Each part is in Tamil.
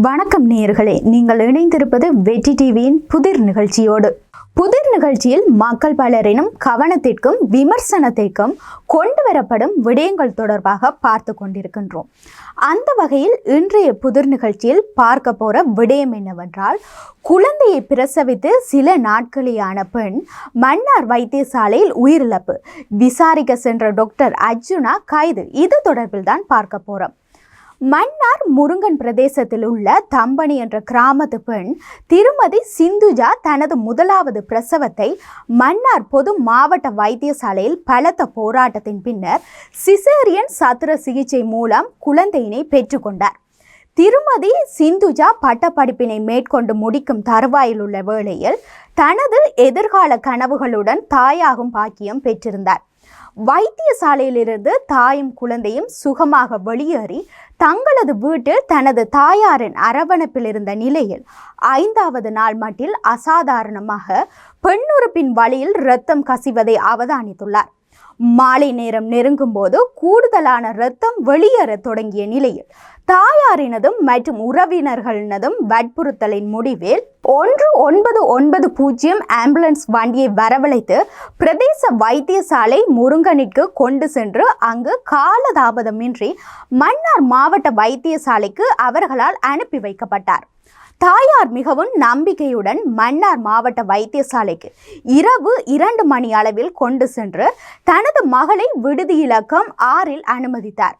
வணக்கம் நேயர்களே. நீங்கள் இணைந்திருப்பது வெற்றி டிவியின் புதிர் நிகழ்ச்சியோடு. புதிர் நிகழ்ச்சியில் மக்கள் பலரினும் கவனத்திற்கும் விமர்சனத்திற்கும் கொண்டு வரப்படும் விடயங்கள் தொடர்பாக பார்த்து கொண்டிருக்கின்றோம். அந்த வகையில் இன்றைய புதிர் நிகழ்ச்சியில் பார்க்க போகிற விடயம் என்னவென்றால் குழந்தையை பிரசவித்து சில நாட்களேயான பெண் மன்னார் வைத்தியசாலையில் உயிரிழப்பு. விசாரிக்க சென்ற டாக்டர் அர்ஜுனா கைது. இது தொடர்பில் தான் பார்க்க போகிறோம் மன்னார் முருங்கன் பிரதேசத்தில் உள்ள தம்பனி என்ற கிராமத்து பெண் திருமதி சிந்துஜா தனது முதலாவது பிரசவத்தை மன்னார் பொது மாவட்ட வைத்தியசாலையில் பலத்த போராட்டத்தின் பின்னர் சிசேரியன் சத்திர சிகிச்சை மூலம் குழந்தையினை பெற்றுக்கொண்டார். திருமதி சிந்துஜா பட்டப்படிப்பினை மேற்கொண்டு முடிக்கும் தருவாயில் உள்ள வேளையில் தனது எதிர்கால கனவுகளுடன் தாயாகும் பாக்கியம் பெற்றிருந்தார். வைத்தியசாலையிலிருந்து தாயும் குழந்தையும் சுகமாக வெளியேறி தங்களது வீட்டில் தனது தாயாரின் அரவணைப்பில் இருந்த நிலையில் ஐந்தாவது நாள் மட்டில் அசாதாரணமாக பெண்ணுறுப்பின் வழியில் இரத்தம் கசிவதை அவதானித்துள்ளார். மாலை நேரம் நெருங்கும் போது கூடுதலான இரத்தம் வெளியேற தொடங்கிய நிலையில் தாயாரினதும் மற்றும் உறவினர்களினதும் வற்புறுத்தலின் முடிவில் ஒன்று ஒன்பது ஒன்பது பூஜ்ஜியம் ஆம்புலன்ஸ் வண்டியை வரவழைத்து பிரதேச வைத்தியசாலை முருங்கனிற்கு கொண்டு சென்று அங்கு காலதாபதமின்றி மன்னார் மாவட்ட வைத்தியசாலைக்கு அவர்களால் அனுப்பி வைக்கப்பட்டார். தாயார் மிகவும் நம்பிக்கையுடன் மன்னார் மாவட்ட வைத்தியசாலைக்கு இரவு இரண்டு மணி அளவில் கொண்டு சென்று தனது மகளை விடுதி இலக்கம் ஆறில் அனுமதித்தார்.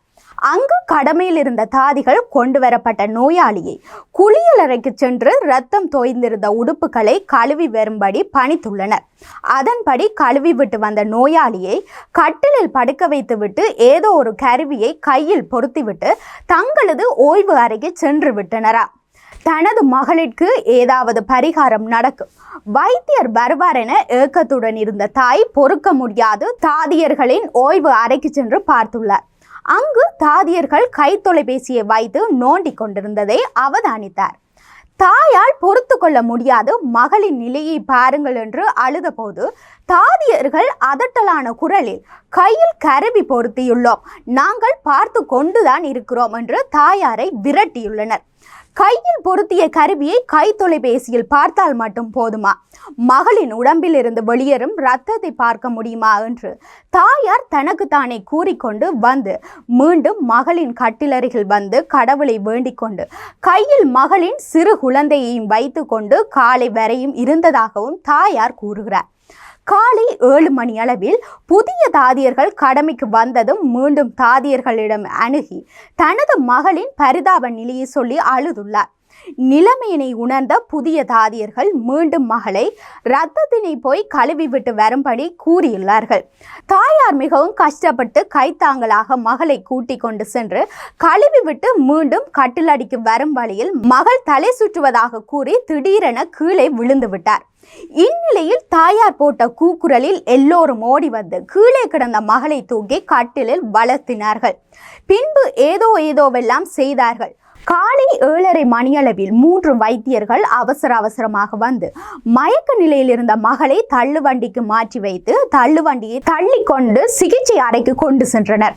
அங்கு கடமையில் இருந்த தாதிகள் கொண்டு வரப்பட்ட நோயாளியை குளியலறைக்கு சென்று ரத்தம் தோய்ந்திருந்த உடுப்புகளை கழுவி வரும்படி பணித்துள்ளனர். அதன்படி கழுவி விட்டு வந்த நோயாளியை கட்டிலில் படுக்க வைத்துவிட்டு ஏதோ ஒரு கருவியை கையில் பொருத்திவிட்டு தங்களது ஓய்வு அறைக்கு சென்று விட்டனரா. தனது மகளிற்கு ஏதாவது பரிகாரம் நடக்கும் வைத்தியர் வருவார் என ஏக்கத்துடன் இருந்த தாய் பொறுக்க முடியாது தாதியர்களின் ஓய்வு அறைக்கு சென்று பார்த்துள்ளார். அங்கு தாதியர்கள் கை தொலைபேசியை வைத்து நோண்டிக் கொண்டிருந்ததை அவதானித்தார். தாயால் பொறுத்து கொள்ள முடியாது மகளின் நிலையை பாருங்கள் என்று அழுதபோது தாதியர்கள் அதட்டலான குரலில் கையில் கருவி பொருத்தியுள்ளோம். நாங்கள் பார்த்து கொண்டுதான் இருக்கிறோம் என்று தாயாரை விரட்டியுள்ளனர். கையில் பொருத்திய கருவியை கை தொலைபேசியில் பார்த்தால் மட்டும் போதுமா? மகளின் உடம்பில் இருந்து வெளியேறும் ரத்தத்தை பார்க்க முடியுமா? என்று தாயார் தனக்கு தானே கூறிக்கொண்டு வந்து மீண்டும் மகளின் கட்டிலருகில் வந்து கடவுளை வேண்டிக் கொண்டு கையில் மகளின் சிறு குழந்தையையும் வைத்துக்கொண்டு காலை வரையும் இருந்ததாகவும் தாயார் கூறுகிறார். காலை ஏழு மணி அளவில் புதிய தாதியர்கள் கடமைக்கு வந்ததும் மீண்டும் தாதியர்களிடம் அணுகி தனது மகளின் பரிதாப நிலையை சொல்லி அழுதுள்ளார். நிலைமையினை உணர்ந்த புதிய தாதியர்கள் மீண்டும் மகளை ரத்தத்தினை போய் கழுவி விட்டு வரும்படி கூறியுள்ளார்கள். தாயார் மிகவும் கஷ்டப்பட்டு கைத்தாங்களாக மகளை கூட்டி கொண்டு சென்று கழுவி விட்டு மீண்டும் கட்டிலடிக்கு வரும் வழியில் மகள் தலை சுற்றுவதாக கூறி திடீரென கீழே விழுந்து விட்டார். இந்நிலையில் தாயார் போட்ட கூக்குரலில் எல்லோரும் ஓடி வந்து கீழே கிடந்த மகளை தூக்கி கட்டிலில் வளர்த்தினார்கள். பின்பு ஏதோ ஏதோவெல்லாம் செய்தார்கள். காலை ஏழரை மணியளவில் மூன்று வைத்தியர்கள் அவசர அவசரமாக வந்து மயக்க நிலையில் இருந்த மகளை தள்ளுவண்டிக்கு மாற்றி வைத்து தள்ளுவண்டியை தள்ளி கொண்டு சிகிச்சை அறைக்கு கொண்டு சென்றனர்.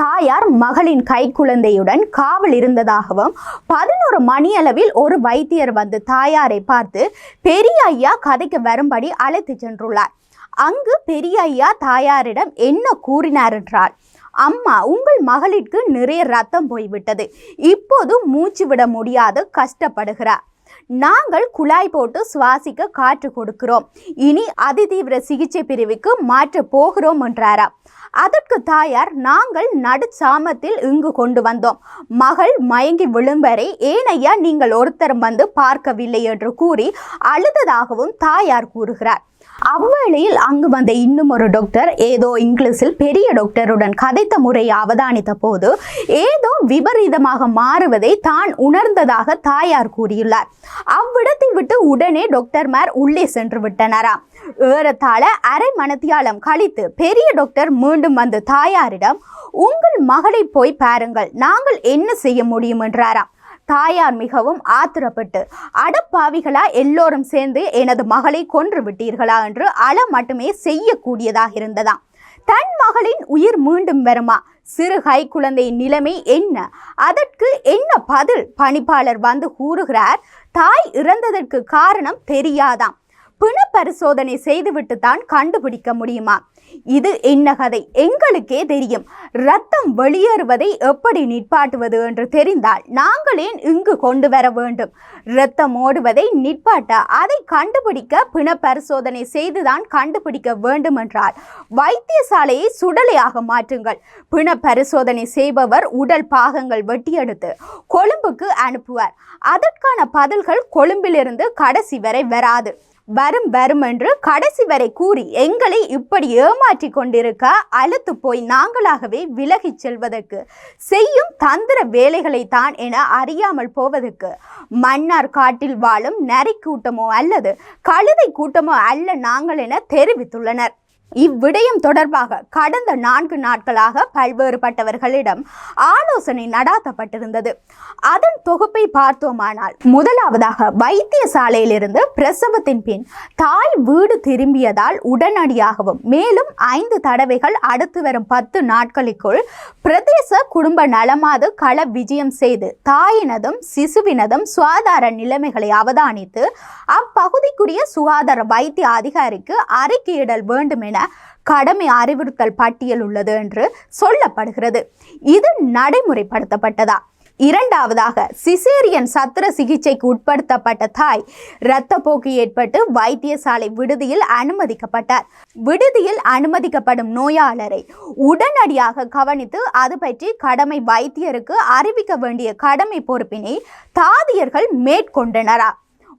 தாயார் மகளின் கை குழந்தையுடன் காவல் இருந்ததாகவும் பதினோரு மணியளவில் ஒரு வைத்தியர் வந்து தாயாரை பார்த்து பெரிய ஐயா கதைக்கு வரும்படி அழைத்து சென்றுள்ளார். அங்கு பெரிய ஐயா தாயாரிடம் என்ன கூறினார்? என்றால் அம்மா உங்கள் மகளிற்கு நிறைய ரத்தம் போய்விட்டது. இப்போது மூச்சு விட முடியாது கஷ்டப்படுகிறார். நாங்கள் குழாய் போட்டு சுவாசிக்க காற்று கொடுக்கிறோம். இனி அதிதீவிர சிகிச்சை பிரிவுக்கு மாற்ற போகிறோம் என்றாரா அதற்கு தாயார் நாங்கள் நடுச்சாமத்தில் இங்கு கொண்டு வந்தோம். மகள் மயங்கி விழும்பரை ஏனையா நீங்கள் ஒருத்தரும் வந்து பார்க்கவில்லை என்று கூறி அழுததாகவும் தாயார் கூறுகிறார். அவ்வேளையில் அங்கு வந்த இன்னும் ஒரு டாக்டர் ஏதோ இங்கிலீஷில் பெரிய டாக்டருடன் கதைத்த முறையை அவதானித்த போது ஏதோ விபரீதமாக மாறுவதை தான் உணர்ந்ததாக தாயார் கூறியுள்ளார். அவ்விடத்தை விட்டு உடனே டாக்டர்மார் உள்ளே சென்று விட்டனராம். ஏறத்தாழ அரை மணத்தியாலம் கழித்து பெரிய டாக்டர் மீண்டும் வந்து தாயாரிடம் உங்கள் மகளை போய் பாருங்கள் நாங்கள் என்ன செய்ய முடியும்? என்றாராம். தாயார் மிகவும் ஆத்திரப்பட்டு அடப்பாவிகளா எல்லோரும் சேர்ந்து எனது மகளை கொன்று விட்டீர்களா என்று அழ மட்டுமே செய்யக்கூடியதாக இருந்ததாம். தன் மகளின் உயிர் மீண்டும் வருமா? சிறு கை குழந்தையின் நிலைமை என்ன? அதற்கு என்ன பதில்? பணிப்பாளர் வந்து கூறுகிறார் தாய் இறந்ததற்கு காரணம் தெரியாதாம். பிண பரிசோதனை செய்துவிட்டு தான் கண்டுபிடிக்க முடியுமா? இது என்ன கதை எங்களுக்கே தெரியும். ரத்தம் வெளியேறுவதை எப்படி நிற்பாட்டுவது என்று தெரிந்தால் நாங்கள் ஏன் இங்கு கொண்டு வர வேண்டும். ரத்தம் ஓடுவதை நிற்பாட்ட அதை கண்டுபிடிக்க பிண பரிசோதனை செய்துதான் கண்டுபிடிக்க வேண்டும் என்றால் வைத்தியசாலையை சுடலையாக மாற்றுங்கள். பிண பரிசோதனை செய்பவர் உடல் பாகங்கள் வெட்டியெடுத்து கொழும்புக்கு அனுப்புவார். அதற்கான பதில்கள் கொழும்பிலிருந்து கடைசி வரை வராது. வரும் வரும் என்று கடைசி வரை கூறி எங்களை இப்படி ஏமாற்றி கொண்டிருக்க அழுத்து போய் நாங்களாகவே விலகிச் செல்வதற்கு செய்யும் தந்திர வேலைகளை தான் என அறியாமல் போவதற்கு மன்னார் காட்டில் வாழும் நரி கூட்டமோ அல்லது கழுதை கூட்டமோ அல்ல நாங்கள் என தெரிவித்துள்ளனர். இவ்விடயம் தொடர்பாக கடந்த நான்கு நாட்களாக பல்வேறுபட்டவர்களிடம் ஆலோசனை நடாத்தப்பட்டிருந்தது. அதன் தொகுப்பை பார்த்தோமானால் முதலாவதாக வைத்தியசாலையிலிருந்து பிரசவத்தின் பின் தாய் வீடு திரும்பியதால் உடனடியாகவும் மேலும் ஐந்து தடவைகள் அடுத்து வரும் பத்து நாட்களுக்குள் பிரதேச குடும்ப நலமாது கள விஜயம் செய்து தாயினதும் சிசுவினதும் சுகாதார நிலைமைகளை அவதானித்து அப்பகுதிக்குரிய சுகாதார வைத்திய அதிகாரிக்கு அறிக்கையிடல் வேண்டும் என கடமை அறிவுறுத்தல் பட்டியல் உள்ளது என்று சொல்லப்படுகிறது. இது நடைமுறைப்படுத்தப்பட்டதா? இரண்டாவதாக சிசேரியன் சத்திர சிகிச்சைக்கு உட்படுத்தப்பட்ட தாய் இரத்தப்போக்கு ஏற்பட்டு வைத்தியசாலை விடுதியில் அனுமதிக்கப்பட்டார். விடுதியில் அனுமதிக்கப்படும் நோயாளரை உடனடியாக கவனித்து அது பற்றி கடமை வைத்தியருக்கு அறிவிக்க வேண்டிய கடமை பொறுப்பினை தாதியர்கள் மேற்கொண்டனரா?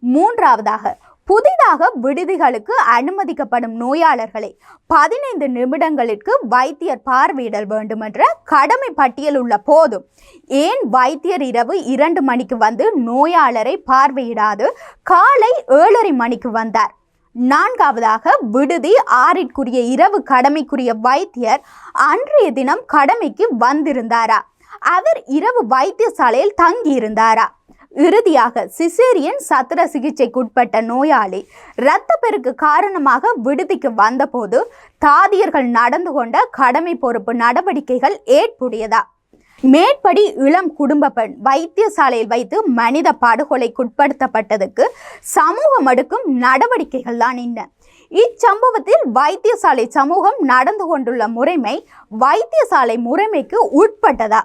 மூன்றாவதாக புதிதாக விடுதிகளுக்கு அனுமதிக்கப்படும் நோயாளர்களை பதினைந்து நிமிடங்களுக்கு வைத்தியர் பார்வையிடல் வேண்டும் என்ற கடமை பட்டியல் உள்ள போதும். ஏன் வைத்தியர் இரவு இரண்டு மணிக்கு வந்து நோயாளரை பார்வையிடாது? காலை ஏழரை மணிக்கு வந்தார். நான்காவதாக விடுதி ஆறிற்குரிய இரவு கடமைக்குரிய வைத்தியர் அன்றைய தினம் கடமைக்கு வந்திருந்தாரா? அவர் இரவு வைத்தியசாலையில் தங்கியிருந்தாரா? இறுதியாக சிசேரியன் சத்திர சிகிச்சைக்குட்பட்ட நோயாளி இரத்தப்பெருக்கு காரணமாக விடுதிக்கு வந்தபோது தாதியர்கள் நடந்து கொண்ட கடமை பொறுப்பு நடவடிக்கைகள் ஏற்புடையதா? மேற்படி இளம் குடும்ப பெண் வைத்தியசாலையில் வைத்து மனித படுகொலைக்குட்படுத்தப்பட்டதுக்கு சமூகம் எடுக்கும் நடவடிக்கைகள் தான் என்ன? இச்சம்பவத்தில் வைத்தியசாலை சமூகம் நடந்து கொண்டுள்ள முறைமை வைத்தியசாலை முறைமைக்கு உட்பட்டதா?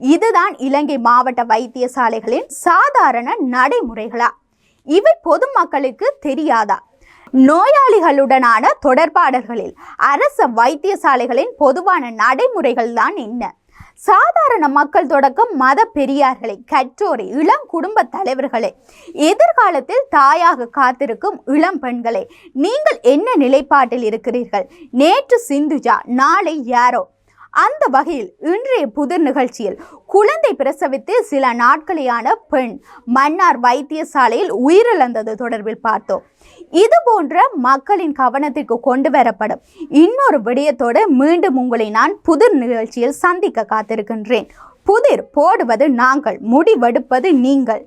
இதுதான் இலங்கை மாவட்ட வைத்தியசாலைகளின் சாதாரண நடைமுறைகளா? இவை பொதுமக்களுக்கு தெரியாதா? நோயாளிகளுடனான தொடர்பாடல்களில் அரச வைத்தியசாலைகளின் பொதுவான நடைமுறைகள் தான் என்ன? சாதாரண மக்கள் தொடக்கம் மத பெரியார்களை கற்றோரை இளம் குடும்ப தலைவர்களை எதிர்காலத்தில் தாயாக காத்திருக்கும் இளம் பெண்களை நீங்கள் என்ன நிலைப்பாட்டில் இருக்கிறீர்கள்? நேற்று சிந்துஜா நாளை யாரோ? அந்த வகையில் இன்றைய புதிர் நிகழ்ச்சியில் குழந்தை பிரசவித்து சில நாட்களையான பெண் மன்னார் வைத்தியசாலையில் உயிரிழந்தது தொடர்பில் பார்த்தோம். இது போன்ற மக்களின் கவனத்திற்கு கொண்டு வரப்படும் இன்னொரு விடயத்தோடு மீண்டும் உங்களை நான் புதிர் நிகழ்ச்சியில் சந்திக்க காத்திருக்கின்றேன். புதிர் போடுவது நாங்கள் முடிவெடுப்பது நீங்கள்.